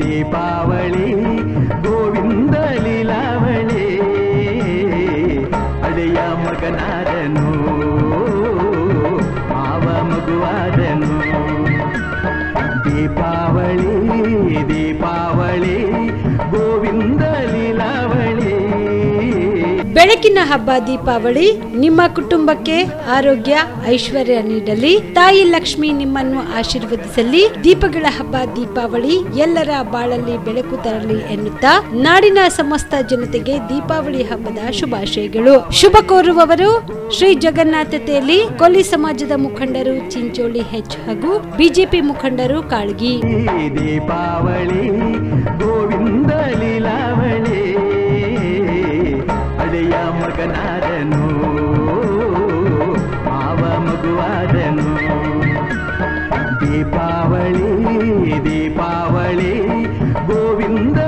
ದೀಪಾವಳಿ ಗೋವಿಂದ ಲೀಲಾವಳಿ. ಅಡೆಯ ಮಗನಾದನು. ಬೆಳಕಿನ ಹಬ್ಬ ದೀಪಾವಳಿ, ನಿಮ್ಮ ಕುಟುಂಬಕ್ಕೆ ಆರೋಗ್ಯ, ಐಶ್ವರ್ಯ ನೀಡಲಿ. ತಾಯಿ ಲಕ್ಷ್ಮಿ ನಿಮ್ಮನ್ನು ಆಶೀರ್ವದಿಸಲಿ. ದೀಪಗಳ ಹಬ್ಬ ದೀಪಾವಳಿ ಎಲ್ಲರ ಬಾಳಲ್ಲಿ ಬೆಳಕು ತರಲಿ ಎನ್ನುತ್ತಾ ನಾಡಿನ ಸಮಸ್ತ ಜನತೆಗೆ ದೀಪಾವಳಿ ಹಬ್ಬದ ಶುಭಾಶಯಗಳು. ಶುಭ ಕೋರುವವರು ಶ್ರೀ ಜಗನ್ನಾಥ ತೇಲಿ, ಕೊಲ್ಲಿ ಸಮಾಜದ ಮುಖಂಡರು ಚಿಂಚೋಳಿ ಹೆಚ್ ಹಾಗೂ ಬಿಜೆಪಿ ಮುಖಂಡರು ಕಾಳ್ಗಿ. ದೀಪಾವಳಿ ಮಗನಾದನು ಮಾವ ಮಗುವಾದನು ದೀಪಾವಳಿ ದೀಪಾವಳಿ ಗೋವಿಂದ